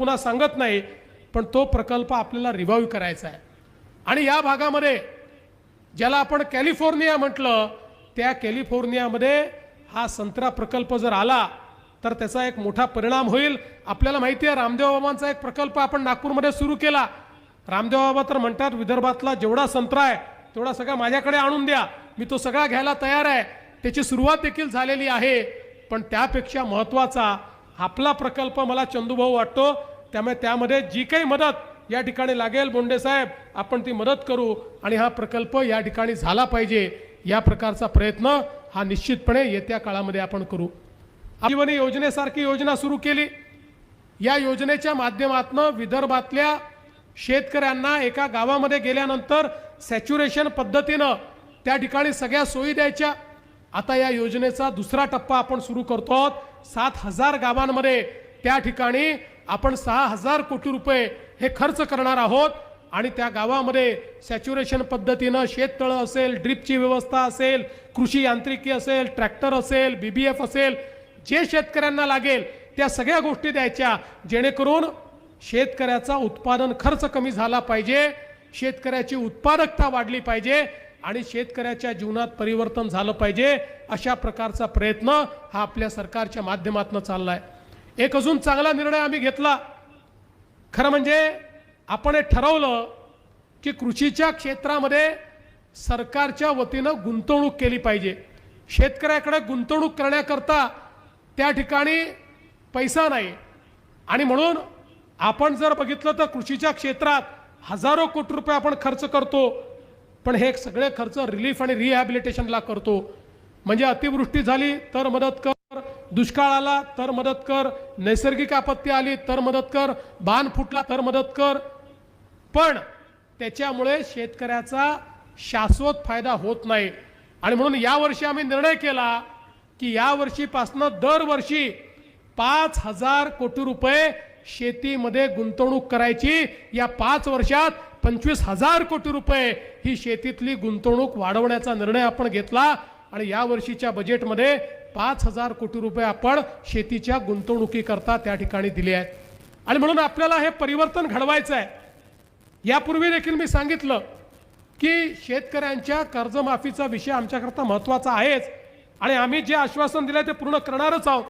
पुन्हा सांगत नाही पण तो प्रकल्प आपल्याला रिवाईव्ह करायचा आहे. आणि या भागामध्ये ज्याला आपण कॅलिफोर्निया म्हटलं त्या कॅलिफोर्नियामध्ये हा संत्रा प्रकल्प जर आला तर त्याचा एक मोठा परिणाम होईल. आपल्याला माहिती आहे रामदेव बाबांचा एक प्रकल्प आपण नागपूरमध्ये सुरू केला. रामदेव बाबा तर म्हणतात विदर्भातला जेवढा संत्रा आहे तेवढा सगळा माझ्याकडे आणून द्या. मी तो सगळा घ्यायला तयार आहे. त्याची सुरुवात देखील झालेली आहे. पण त्यापेक्षा महत्त्वाचा आपला प्रकल्प मला चंदूभाऊ वाटतो त्यामुळे त्यामध्ये जी काही मदत या ठिकाणी लागेल बोंडे साहेब आपण ती मदत करू आणि हा प्रकल्प या ठिकाणी झाला पाहिजे या प्रकारचा प्रयत्न हा निश्चितपणे येत्या काळामध्ये आपण करू. जीवनी योजनेसारखी योजना सुरू केली. या योजनेच्या माध्यमातून विदर्भातल्या शेतकऱ्यांना एका गावामध्ये गेल्यानंतर सॅच्युरेशन पद्धतीनं त्या ठिकाणी सगळ्या सोयी द्यायच्या. आता या योजनेचा दुसरा टप्पा आपण सुरू करतो आहोत. सात हजार गावांमध्ये त्या ठिकाणी आपण सहा हजार कोटी रुपये हे खर्च करणार आहोत आणि त्या गावामध्ये सॅच्युरेशन पद्धतीनं शेततळं असेल ड्रीपची व्यवस्था असेल कृषी यांत्रिकी असेल ट्रॅक्टर असेल बी बी एफ असेल जे शेतकऱ्यांना लागेल त्या सगळ्या गोष्टी द्यायच्या जेणेकरून शेतकऱ्याचा उत्पादन खर्च कमी झाला पाहिजे शेतकऱ्याची उत्पादकता वाढली पाहिजे आणि शेतकऱ्याच्या जीवनात परिवर्तन झालं पाहिजे अशा प्रकारचा प्रयत्न हा आपल्या सरकारच्या माध्यमातून चालला आहे एक अजून चांगला निर्णय आम्ही घेतला. खरं म्हणजे आपण हे ठरवलं की कृषीच्या क्षेत्रामध्ये सरकारच्या वतीनं गुंतवणूक केली पाहिजे. शेतकऱ्याकडे गुंतवणूक करण्याकरता त्या ठिकाणी पैसा नाही. आणि म्हणून आपण जर बघितलं तर कृषीच्या क्षेत्रात हजारो कोटी रुपये आपण खर्च करतो. पण हे सगळे खर्च रिलीफ आणि रिहॅबिलिटेशनला करतो. म्हणजे अतिवृष्टी झाली तर मदत कर दुष्काळ आला तर मदत कर नैसर्गिक आपत्ती आली तर मदत कर बाण फुटला तर मदत कर. पण त्याच्यामुळे शेतकऱ्याचा शाश्वत फायदा होत नाही. आणि म्हणून यावर्षी आम्ही निर्णय केला की यावर्षीपासनं दरवर्षी पाच हजार कोटी रुपये शेतीमध्ये गुंतवणूक करायची. या पाच वर्षात पंचवीस हजार कोटी रुपये ही शेतीतली गुंतवणूक वाढवण्याचा निर्णय आपण घेतला. आणि या वर्षीच्या बजेटमध्ये पाच हजार कोटी रुपये आपण शेतीच्या गुंतवणुकीकरता त्या ठिकाणी दिले आहेत. आणि म्हणून आपल्याला हे परिवर्तन घडवायचं आहे. यापूर्वी देखील मी सांगितलं की शेतकऱ्यांच्या कर्जमाफीचा विषय आमच्याकरता महत्त्वाचा आहेच. आणि आम्ही जे आश्वासन दिलं ते पूर्ण करणारच आहोत.